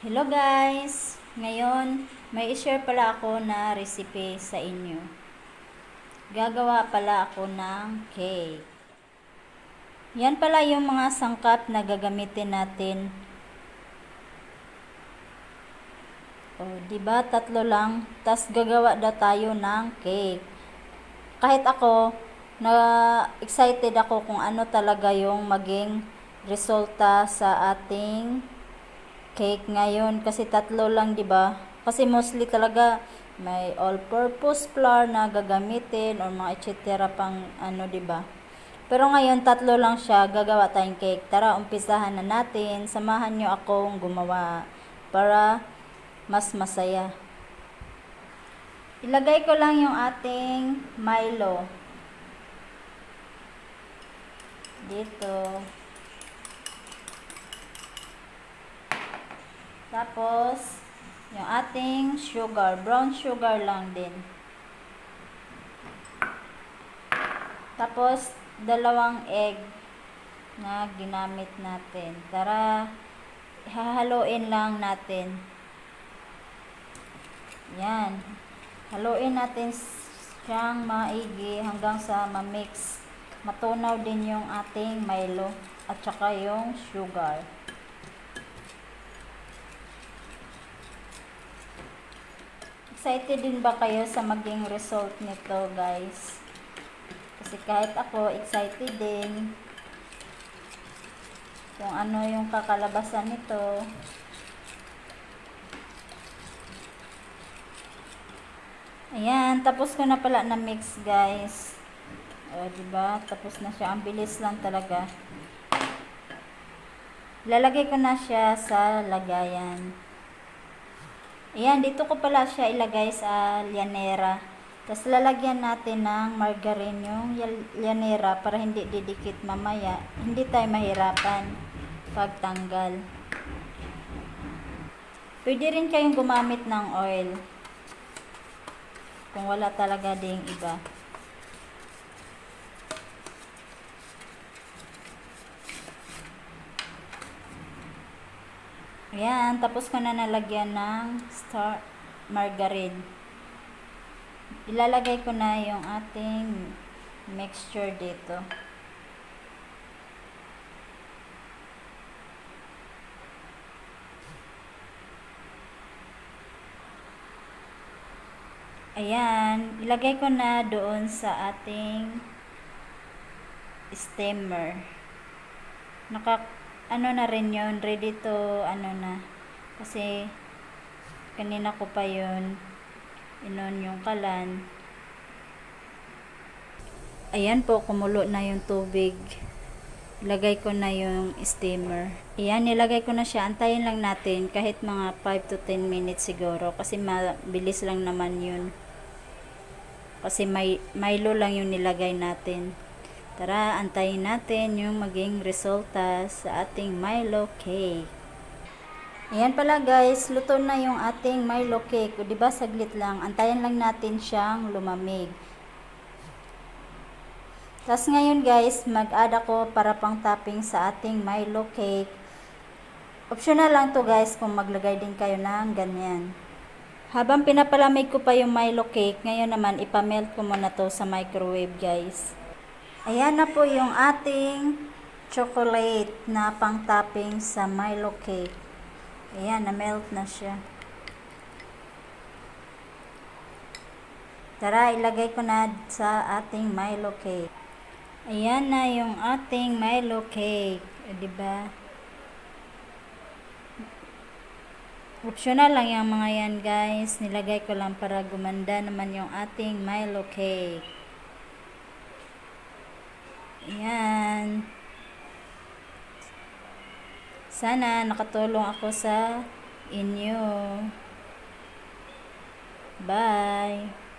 Hello guys! Ngayon, may i-share pala ako na recipe sa inyo. Gagawa pala ako ng cake. Yan pala yung mga sangkap na gagamitin natin. O, di ba tatlo lang, tas gagawa daw tayo ng cake. Kahit ako, na excited ako kung ano talaga yung maging resulta sa ating cake ngayon kasi tatlo lang 'di ba? Kasi mostly talaga may all-purpose flour na gagamitin or mga etc. pang ano 'di ba? Pero ngayon tatlo lang siya, gagawa tayong cake. Tara, umpisahan na natin. Samahan niyo akong gumawa para mas masaya. Ilagay ko lang yung ating Milo. Dito. Tapos, yung ating sugar. Brown sugar lang din. Tapos, dalawang egg na ginamit natin. Tara, hahaluin lang natin. Yan. Haluin natin siyang maigi hanggang sa ma-mix. Matunaw din yung ating Milo at saka yung sugar. Excited din ba kayo sa maging result nito, guys? Kasi kahit ako, excited din kung ano yung kakalabasan nito. Ayan, tapos ko na pala na mix, guys. O, diba? Tapos na siya. Ang bilis lang talaga. Lalagay ko na siya sa lagayan. Ayan, dito ko pala siya ilagay sa lyanera. Tapos lalagyan natin ng margarine yung lyanera para hindi didikit mamaya. Hindi tayo mahirapan pagtanggal. Pwede rin kayong gumamit ng oil. Kung wala talaga ding iba. Ayan, tapos ko na nalagyan ng star margarine. Ilalagay ko na yung ating mixture dito. Ayan, ilagay ko na doon sa ating steamer. Naka, ano na rin yun, ready to, ano na, kasi, kanina ko pa yun, inon yung kalan. Ayan po, kumulo na yung tubig. Ilagay ko na yung steamer. Ayan, nilagay ko na siya. Antayin lang natin kahit mga 5 to 10 minutes siguro kasi mabilis lang naman yun. Kasi may Milo lang yung nilagay natin. Tara, antayin natin yung maging resulta sa ating Milo cake. Ayan pala guys, luto na yung ating Milo cake. O diba saglit lang, antayin lang natin siyang lumamig. Tapos ngayon guys, mag-add ako para pang topping sa ating Milo cake. Optional lang to guys kung maglagay din kayo ng ganyan. Habang pinapalamig ko pa yung Milo cake, ngayon naman ipamelt ko muna to sa microwave guys. Ayan na po yung ating chocolate na pang topping sa Milo cake. Ayan, na-melt na siya. Tara, ilagay ko na sa ating Milo cake. Ayan na yung ating Milo cake. O, diba? Optional lang yung mga yan guys. Nilagay ko lang para gumanda naman yung ating Milo cake. Ayan. Sana nakatulong ako sa inyo. Bye.